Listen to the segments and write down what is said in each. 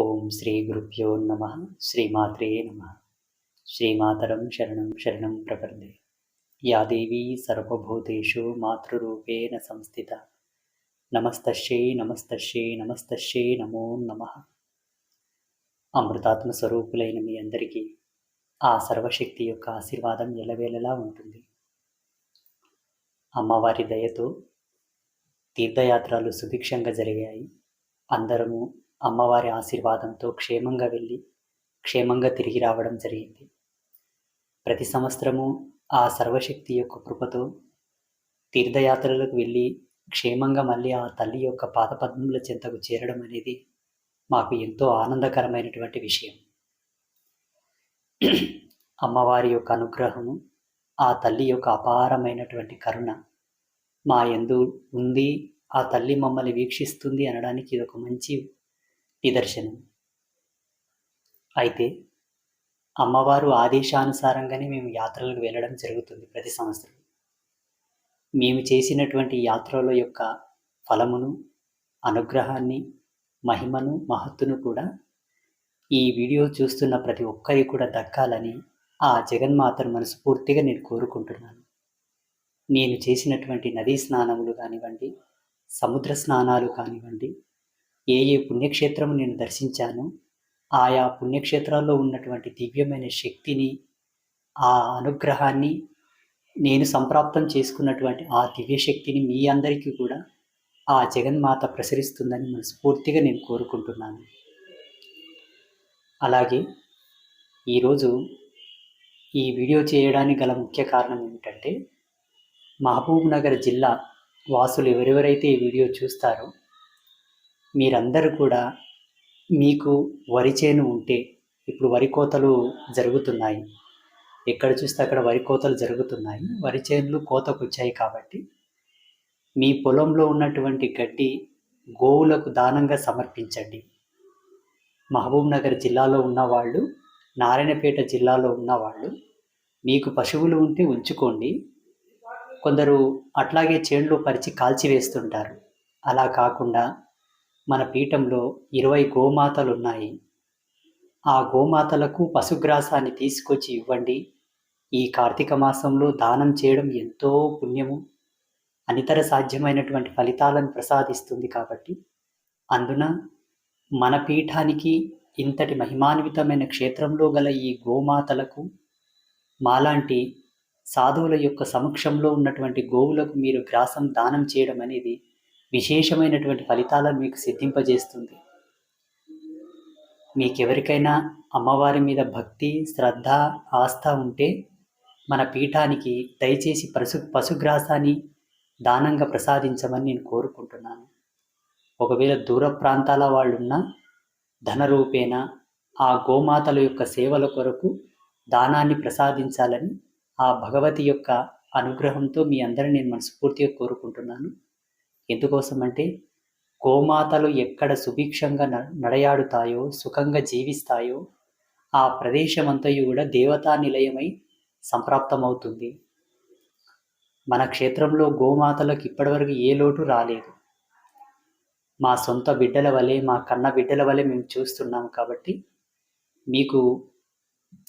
ఓం శ్రీ గురుభ్యో నమ. శ్రీమాత్రే నమ. శ్రీమాతరం శరణం శరణం ప్రపర్దే యా దేవీ సర్వభూతేషు మాతృరూపేణ సంస్థిత. నమస్తశ్యై నమస్తశ్యై నమస్తశ్యై నమో నమ. అమృతాత్మ స్వరూపులైన మీ అందరికీ ఆ సర్వశక్తి యొక్క ఆశీర్వాదం ఎలవేళలా ఉంటుంది. అమ్మవారి దయతో తీర్థయాత్రలు సుభిక్షంగా జరిగాయి. అందరము అమ్మవారి ఆశీర్వాదంతో క్షేమంగా వెళ్ళి క్షేమంగా తిరిగి రావడం జరిగింది. ప్రతి సంవత్సరము ఆ సర్వశక్తి యొక్క కృపతో తీర్థయాత్రలకు వెళ్ళి క్షేమంగా మళ్ళీ ఆ తల్లి యొక్క పాదపద్మముల చెంతకు చేరడం అనేది మాకు ఎంతో ఆనందకరమైనటువంటి విషయం. అమ్మవారి యొక్క అనుగ్రహము ఆ తల్లి యొక్క అపారమైనటువంటి కరుణ మా ఎందు ఉంది ఆ తల్లి మమ్మల్ని వీక్షిస్తుంది అనడానికి ఇది ఒక మంచి నిదర్శనం అయితే అమ్మవారు ఆదేశానుసారంగానే మేము యాత్రలకు వెళ్ళడం జరుగుతుంది ప్రతి సంవత్సరం. మేము చేసినటువంటి యాత్రల యొక్క ఫలమును అనుగ్రహాన్ని మహిమను మహత్తును కూడా ఈ వీడియో చూస్తున్న ప్రతి ఒక్కరికి కూడా దక్కాలని ఆ జగన్మాతను మనస్ఫూర్తిగా నేను కోరుకుంటున్నాను. నేను చేసినటువంటి నదీ స్నానములు కానివ్వండి సముద్ర స్నానాలు కానివ్వండి ఏ ఏ పుణ్యక్షేత్రము నేను దర్శించాను ఆయా పుణ్యక్షేత్రాల్లో ఉన్నటువంటి దివ్యమైన శక్తిని ఆ అనుగ్రహాన్ని నేను సంప్రాప్తం చేసుకున్నటువంటి ఆ దివ్యశక్తిని మీ అందరికీ కూడా ఆ జగన్మాత ప్రసరిస్తుందని మనస్ఫూర్తిగా నేను కోరుకుంటున్నాను. అలాగే ఈరోజు ఈ వీడియో చేయడానికి గల ముఖ్య కారణం ఏమిటంటే మహబూబ్ నగర్ జిల్లా వాసులు ఎవరెవరైతే ఈ వీడియో చూస్తారో మీరందరూ కూడా మీకు వరి చేను ఉంటే ఇప్పుడు వరి కోతలు జరుగుతున్నాయి. ఎక్కడ చూస్తే అక్కడ వరి కోతలు జరుగుతున్నాయి. వరి చేనులు కోతకు వచ్చాయి కాబట్టి మీ పొలంలో ఉన్నటువంటి గడ్డి గోవులకు దానంగా సమర్పించండి. మహబూబ్ నగర్ జిల్లాలో ఉన్నవాళ్ళు నారాయణపేట జిల్లాలో ఉన్నవాళ్ళు మీకు పశువులు ఉంటే ఉంచుకోండి. కొందరు అట్లాగే చేనులో పరిచి కాల్చివేస్తుంటారు అలా కాకుండా మన పీఠంలో ఇరవై గోమాతలు ఉన్నాయి ఆ గోమాతలకు పశుగ్రాసాన్ని తీసుకొచ్చి ఇవ్వండి. ఈ కార్తీక మాసంలో దానం చేయడం ఎంతో పుణ్యము. అనితర సాధ్యమైనటువంటి ఫలితాలను ప్రసాదిస్తుంది కాబట్టి. అందున మన పీఠానికి ఇంతటి మహిమాన్వితమైన క్షేత్రంలో గల ఈ గోమాతలకు మాలాంటి సాధువుల యొక్క సమక్షంలో ఉన్నటువంటి గోవులకు మీరు గ్రాసం దానం చేయడం అనేది విశేషమైనటువంటి ఫలితాలను మీకు సిద్ధింపజేస్తుంది. మీకెవరికైనా అమ్మవారి మీద భక్తి శ్రద్ధ ఆస్థ ఉంటే మన పీఠానికి దయచేసి పశు పశుగ్రాసాన్ని దానంగా ప్రసాదించమని నేను కోరుకుంటున్నాను. ఒకవేళ దూర ప్రాంతాల వాళ్ళున్నా ధనరూపేణ ఆ గోమాతల యొక్క సేవల కొరకు దానాన్ని ప్రసాదించాలని ఆ భగవతి యొక్క అనుగ్రహంతో మీ అందరిని నేను మనస్ఫూర్తిగా కోరుకుంటున్నాను. ఎందుకోసం అంటే గోమాతలు ఎక్కడ సుభిక్షంగా నడయాడుతాయో సుఖంగా జీవిస్తాయో ఆ ప్రదేశమంతయు కూడా దేవతా నిలయమై సంప్రాప్తమవుతుంది. మన క్షేత్రంలో గోమాతలకు ఇప్పటివరకు ఏ లోటు రాలేదు. మా సొంత బిడ్డల వలె మా కన్న బిడ్డల వలె మేము చూస్తున్నాం కాబట్టి మీకు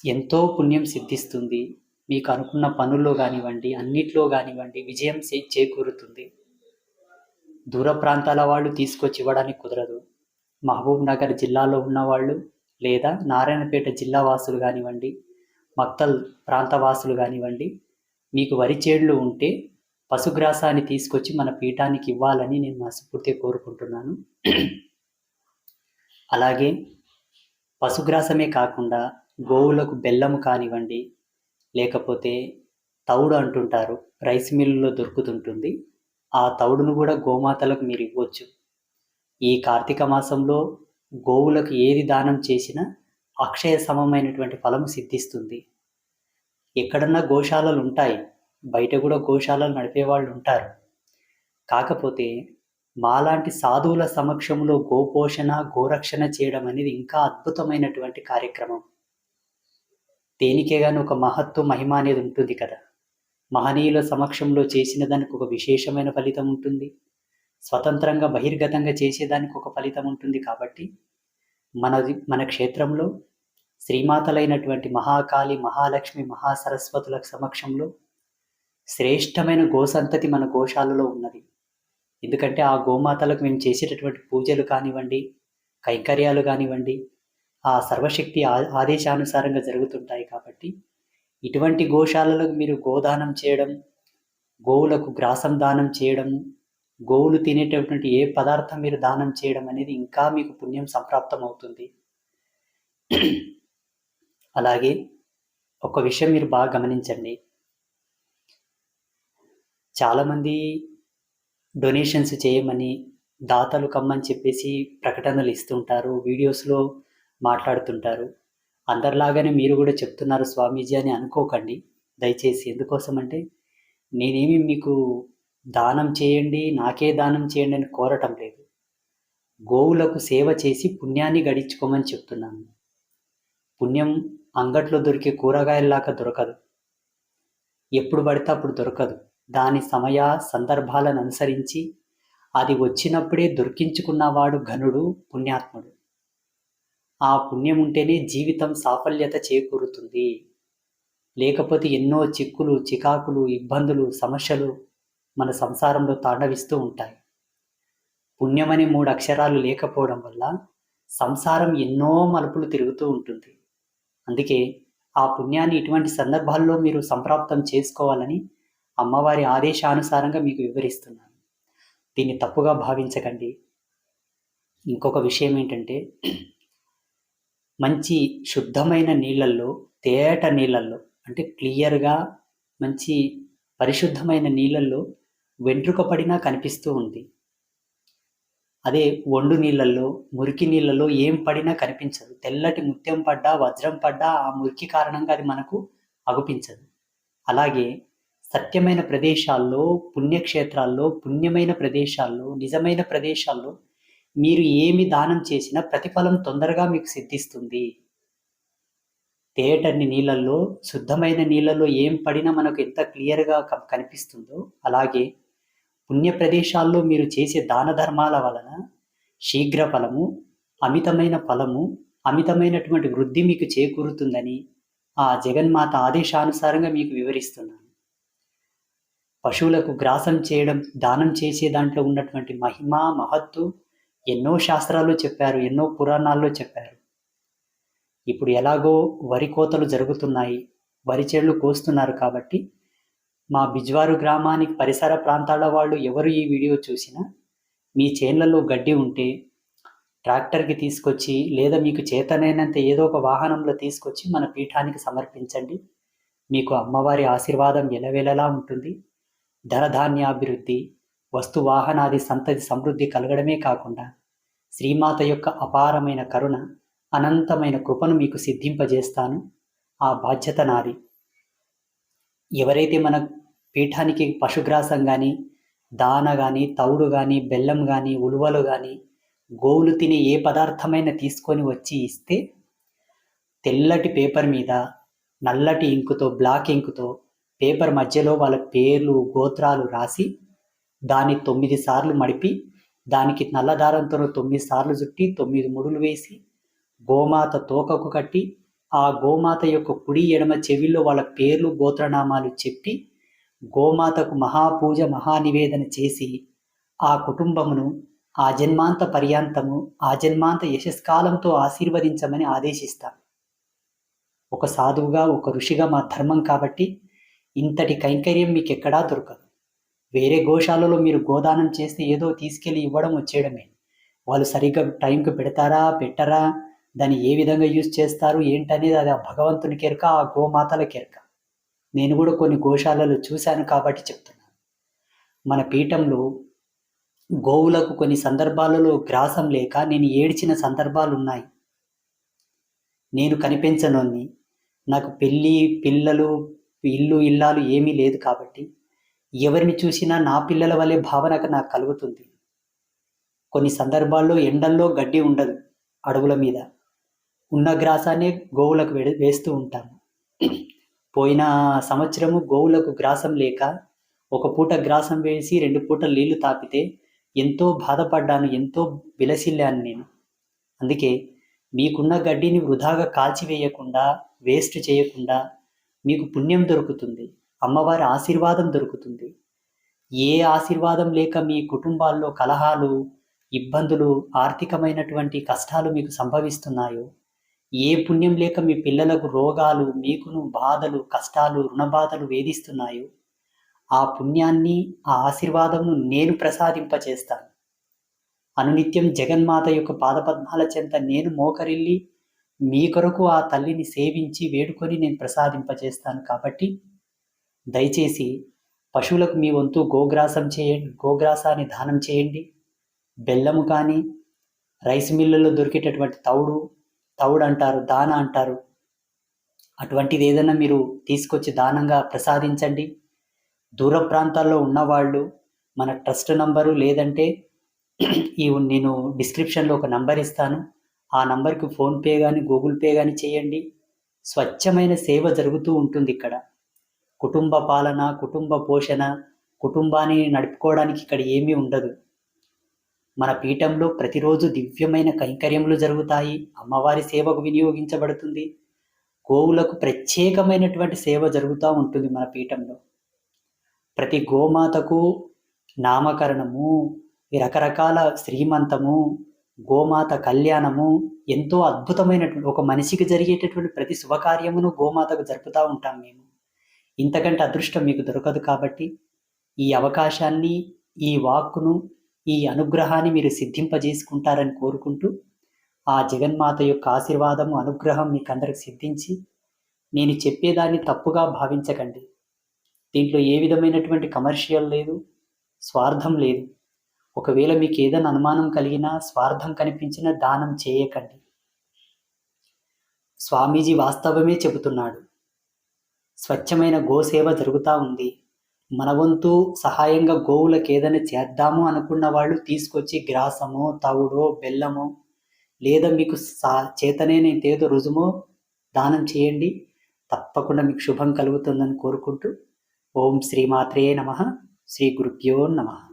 ఎంతో పుణ్యం సిద్ధిస్తుంది. మీకు అనుకున్న పనుల్లో కానివ్వండి అన్నిట్లో కానివ్వండి విజయం చేకూరుతుంది. దూర ప్రాంతాల వాళ్ళు తీసుకొచ్చి ఇవ్వడానికి కుదరదు. మహబూబ్ నగర్ జిల్లాలో ఉన్నవాళ్ళు లేదా నారాయణపేట జిల్లా వాసులు కానివ్వండి మక్తల్ ప్రాంత వాసులు కానివ్వండి మీకు వరి చేళ్ళు ఉంటే పశుగ్రాసాన్ని తీసుకొచ్చి మన పీఠానికి ఇవ్వాలని నేను మనస్ఫూర్తిగా కోరుకుంటున్నాను. అలాగే పశుగ్రాసమే కాకుండా గోవులకు బెల్లము కానివ్వండి లేకపోతే తౌడు అంటుంటారు రైస్ మిల్లులో దొరుకుతుంటుంది. ఆ తౌడును కూడా గోమాతలకు మీరు ఇవ్వచ్చు. ఈ కార్తీక మాసంలో గోవులకు ఏది దానం చేసినా అక్షయ సమమైనటువంటి ఫలం సిద్ధిస్తుంది. ఎక్కడన్నా గోశాలలు ఉంటాయి. బయట కూడా గోశాలలు నడిపే వాళ్ళు ఉంటారు. కాకపోతే మాలాంటి సాధువుల సమక్షంలో గోపోషణ గోరక్షణ చేయడం అనేది ఇంకా అద్భుతమైనటువంటి కార్యక్రమం. దేనికే కానీ ఒక మహత్వ మహిమ అనేది ఉంటుంది కదా. మహనీయుల సమక్షంలో చేసిన దానికి ఒక విశేషమైన ఫలితం ఉంటుంది. స్వతంత్రంగా బహిర్గతంగా చేసేదానికి ఒక ఫలితం ఉంటుంది కాబట్టి మనది మన క్షేత్రంలో శ్రీమాతలైనటువంటి మహాకాళి మహాలక్ష్మి మహాసరస్వతుల సమక్షంలో శ్రేష్టమైన గోసంతతి మన గోశాలలో ఉన్నది. ఎందుకంటే ఆ గోమాతలకు మేము చేసేటటువంటి పూజలు కానివ్వండి కైంకర్యాలు కానివ్వండి ఆ సర్వశక్తి ఆ- ఆదేశానుసారంగా జరుగుతుంటాయి కాబట్టి ఇటువంటి గోశాలలకు మీరు గోదానం చేయడం గోవులకు గ్రాసం దానం చేయడం గోవులు తినేటటువంటి ఏ పదార్థం మీరు దానం చేయడం అనేది ఇంకా మీకు పుణ్యం సంప్రాప్తం అవుతుంది అలాగే ఒక విషయం మీరు బాగా గమనించండి. చాలామంది డొనేషన్స్ చేయమని దాతలు కమ్మని చెప్పేసి ప్రకటనలు ఇస్తుంటారు వీడియోస్లో మాట్లాడుతుంటారు. అందరిలాగానే మీరు కూడా చెప్తున్నారు స్వామీజీ అని అనుకోకండి. దయచేసి ఎందుకోసం అంటే నేనేమి మీకు దానం చేయండి నాకే దానం చేయండి అని కోరటం లేదు. గోవులకు సేవ చేసి పుణ్యాన్ని గడించుకోమని చెప్తున్నాను. పుణ్యం అంగట్లో దొరికే కూరగాయల్లాగా దొరకదు. ఎప్పుడు పడితే అప్పుడు దొరకదు. దాని సమయ సందర్భాలను అనుసరించి అది వచ్చినప్పుడే దొరికించుకున్నవాడు ఘనుడు పుణ్యాత్ముడు. ఆ పుణ్యం ఉంటేనే జీవితం సాఫల్యత చేకూరుతుంది. లేకపోతే ఎన్నో చిక్కులు చికాకులు ఇబ్బందులు సమస్యలు మన సంసారంలో తాండవిస్తూ ఉంటాయి. పుణ్యం అనే మూడు అక్షరాలు లేకపోవడం వల్ల సంసారం ఎన్నో మలుపులు తిరుగుతూ ఉంటుంది. అందుకే ఆ పుణ్యాన్ని ఇటువంటి సందర్భాల్లో మీరు సంప్రాప్తం చేసుకోవాలని అమ్మవారి ఆదేశానుసారంగా మీకు వివరిస్తున్నాను. దీన్ని తప్పుగా భావించకండి. ఇంకొక విషయం ఏంటంటే మంచి శుద్ధమైన నీళ్ళల్లో తేట నీళ్ళల్లో అంటే క్లియర్గా మంచి పరిశుద్ధమైన నీళ్ళల్లో వెంట్రుక పడినా కనిపిస్తూ ఉంది. అదే ఒండు నీళ్ళల్లో మురికి నీళ్ళల్లో ఏం పడినా కనిపించదు. తెల్లటి ముత్యం పడ్డా వజ్రం పడ్డా ఆ మురికి కారణంగా అది మనకు అగుపించదు. అలాగే సత్యమైన ప్రదేశాల్లో పుణ్యక్షేత్రాల్లో పుణ్యమైన ప్రదేశాల్లో నిజమైన ప్రదేశాల్లో మీరు ఏమి దానం చేసినా ప్రతిఫలం తొందరగా మీకు సిద్ధిస్తుంది. తేటని నీళ్ళల్లో శుద్ధమైన నీళ్ళల్లో ఏం పడినా మనకు ఎంత క్లియర్గా కనిపిస్తుందో అలాగే పుణ్య ప్రదేశాల్లో మీరు చేసే దాన ధర్మాల వలన శీఘ్ర ఫలము అమితమైన ఫలము అమితమైనటువంటి వృద్ధి మీకు చేకూరుతుందని ఆ జగన్మాత ఆదేశానుసారంగా మీకు వివరిస్తున్నాను. పశువులకు గ్రాసం చేయడం దానం చేసే దాంట్లో ఉన్నటువంటి మహిమ మహత్తు ఎన్నో శాస్త్రాలు చెప్పారు ఎన్నో పురాణాల్లో చెప్పారు. ఇప్పుడు ఎలాగో వరి కోతలు జరుగుతున్నాయి వరి చేళ్ళు కోస్తున్నారు కాబట్టి మా బిజ్వారు గ్రామానికి పరిసర ప్రాంతాల వాళ్ళు ఎవరు ఈ వీడియో చూసినా మీ చేన్లలో గడ్డి ఉంటే ట్రాక్టర్కి తీసుకొచ్చి లేదా మీకు చేతనైనంత ఏదో ఒక వాహనంలో తీసుకొచ్చి మన పీఠానికి సమర్పించండి. మీకు అమ్మవారి ఆశీర్వాదం ఎలవెలలా ఉంటుంది. ధనధాన్యాభివృద్ధి వస్తు వాహనాది సంతతి సమృద్ధి కలగడమే కాకుండా శ్రీమాత యొక్క అపారమైన కరుణ అనంతమైన కృపను మీకు సిద్ధింపజేస్తాను. ఆ బాధ్యత నాది. ఎవరైతే మన పీఠానికి పశుగ్రాసం కానీ దాన కానీ తౌడు కానీ బెల్లం కానీ ఉలువలు కానీ గోవులు తినే ఏ పదార్థమైనా తీసుకొని వచ్చి ఇస్తే తెల్లటి పేపర్ మీద నల్లటి ఇంకుతో బ్లాక్ ఇంకుతో పేపర్ మధ్యలో వాళ్ళ పేర్లు గోత్రాలు రాసి దాన్ని తొమ్మిది సార్లు మడిపి దానికి నల్లదారంతో తొమ్మిది సార్లు చుట్టి తొమ్మిది ముడులు వేసి గోమాత తోకకు కట్టి ఆ గోమాత యొక్క కుడి ఎడమ చెవిలో వాళ్ళ పేర్లు గోత్రనామాలు చెప్పి గోమాతకు మహాపూజ మహానివేదన చేసి ఆ కుటుంబమును ఆ జన్మాంత పర్యాంతము ఆ జన్మాంత యశస్కాలంతో ఆశీర్వదించమని ఆదేశిస్తాం. ఒక సాధువుగా ఒక ఋషిగా మా ధర్మం కాబట్టి ఇంతటి కైంకర్యం మీకు ఎక్కడా దొరకదు. వేరే గోశాలలో మీరు గోదానం చేస్తే ఏదో తీసుకెళ్ళి ఇవ్వడం వచ్చేయడమే. వాళ్ళు సరిగ్గా టైంకి పెడతారా పెట్టరా దాన్ని ఏ విధంగా యూజ్ చేస్తారు ఏంటనేది అది ఆ భగవంతుని కెరక ఆ గోమాతల కెరక. నేను కూడా కొన్ని గోశాలలో చూశాను కాబట్టి చెప్తున్నాను మన పీఠంలో గోవులకు కొన్ని సందర్భాలలో గ్రాసం లేక నేను ఏడ్చిన సందర్భాలు ఉన్నాయి నేను కనిపించనోని నాకు పెళ్ళి పిల్లలు ఇల్లు ఇల్లాలు ఏమీ లేదు కాబట్టి ఎవరిని చూసినా నా పిల్లల వలె భావన నాకు కలుగుతుంది. కొన్ని సందర్భాల్లో ఎండల్లో గడ్డి ఉండదు అడవుల మీద. ఉన్న గ్రాసాన్ని గోవులకు వేస్తూ ఉంటాను పోయిన సంవత్సరము గోవులకు గ్రాసం లేక ఒక పూట గ్రాసం వేసి రెండు పూట నీళ్ళు తాపితే ఎంతో బాధపడ్డాను ఎంతో విలసిల్లాను నేను. అందుకే మీకున్న గడ్డిని వృధాగా కాల్చివేయకుండా వేస్ట్ చేయకుండా మీకు పుణ్యం దొరుకుతుంది. అమ్మవారి ఆశీర్వాదం దొరుకుతుంది. ఏ ఆశీర్వాదం లేక మీ కుటుంబాల్లో కలహాలు ఇబ్బందులు ఆర్థికమైనటువంటి కష్టాలు మీకు సంభవిస్తున్నాయో ఏ పుణ్యం లేక మీ పిల్లలకు రోగాలు మీకును బాధలు కష్టాలు రుణబాధలు వేధిస్తున్నాయో ఆ పుణ్యాన్ని ఆ ఆశీర్వాదమును నేను ప్రసాదింపచేస్తాను. అనునిత్యం జగన్మాత యొక్క పాదపద్మాల చెంత నేను మోకరిల్లి మీ కొరకు ఆ తల్లిని సేవించి వేడుకొని నేను ప్రసాదింపచేస్తాను కాబట్టి దయచేసి పశువులకు మీ వంతు గోగ్రాసం చేయండి గోగ్రాసాన్ని దానం చేయండి. బెల్లము కానీ రైస్ మిల్లులో దొరికేటటువంటి తౌడు తౌడు అంటారు దాన అంటారు. అటువంటిది ఏదైనా మీరు తీసుకొచ్చి దానంగా ప్రసాదించండి. దూర ప్రాంతాల్లో ఉన్నవాళ్ళు మన ట్రస్ట్ నంబరు లేదంటే ఈ నేను డిస్క్రిప్షన్లో ఒక నంబర్ ఇస్తాను. ఆ నంబర్కి ఫోన్పే కానీ గూగుల్ పే కానీ చేయండి. స్వచ్ఛమైన సేవ జరుగుతూ ఉంటుంది ఇక్కడ. కుటుంబ పాలన కుటుంబ పోషణ కుటుంబాన్ని నడుపుకోవడానికి ఇక్కడ ఏమీ ఉండదు. మన పీఠంలో ప్రతిరోజు దివ్యమైన కైంకర్యములు జరుగుతాయి. అమ్మవారి సేవకు వినియోగించబడుతుంది. గోవులకు ప్రత్యేకమైనటువంటి సేవ జరుగుతూ ఉంటుంది మన పీఠంలో. ప్రతి గోమాతకు నామకరణము ఈ రకరకాల శ్రీమంతము గోమాత కళ్యాణము ఎంతో అద్భుతమైనటువంటి ఒక మనిషికి జరిగేటటువంటి ప్రతి శుభకార్యమును గోమాతకు జరుపుతూ ఉంటాం మేము. ఇంతకంటే అదృష్టం మీకు దొరకదు కాబట్టి ఈ అవకాశాన్ని ఈ వాక్కును ఈ అనుగ్రహాన్ని మీరు సిద్ధింపజేసుకుంటారని కోరుకుంటూ ఆ జగన్మాత యొక్క ఆశీర్వాదము అనుగ్రహం మీకు అందరికి సిద్ధించి నేను చెప్పేదాన్ని తప్పుగా భావించకండి. దీంట్లో ఏ విధమైనటువంటి కమర్షియల్ లేదు స్వార్థం లేదు. ఒకవేళ మీకు ఏదైనా అనుమానం కలిగినా స్వార్థం కనిపించినా దానం చేయకండి. స్వామీజీ వాస్తవమే చెబుతున్నాడు. స్వచ్ఛమైన గోసేవ జరుగుతూ ఉంది. మన వంతు సహాయంగా గోవులకు ఏదైనా చేద్దాము అనుకున్న వాళ్ళు తీసుకొచ్చి గ్రాసమో తవుడో బెల్లమో లేదా మీకు సా చేతనే తేదో రుజుమో దానం చేయండి. తప్పకుండా మీకు శుభం కలుగుతుందని కోరుకుంటూ ఓం శ్రీమాత్రే నమ. శ్రీ గురుభ్యో నమః.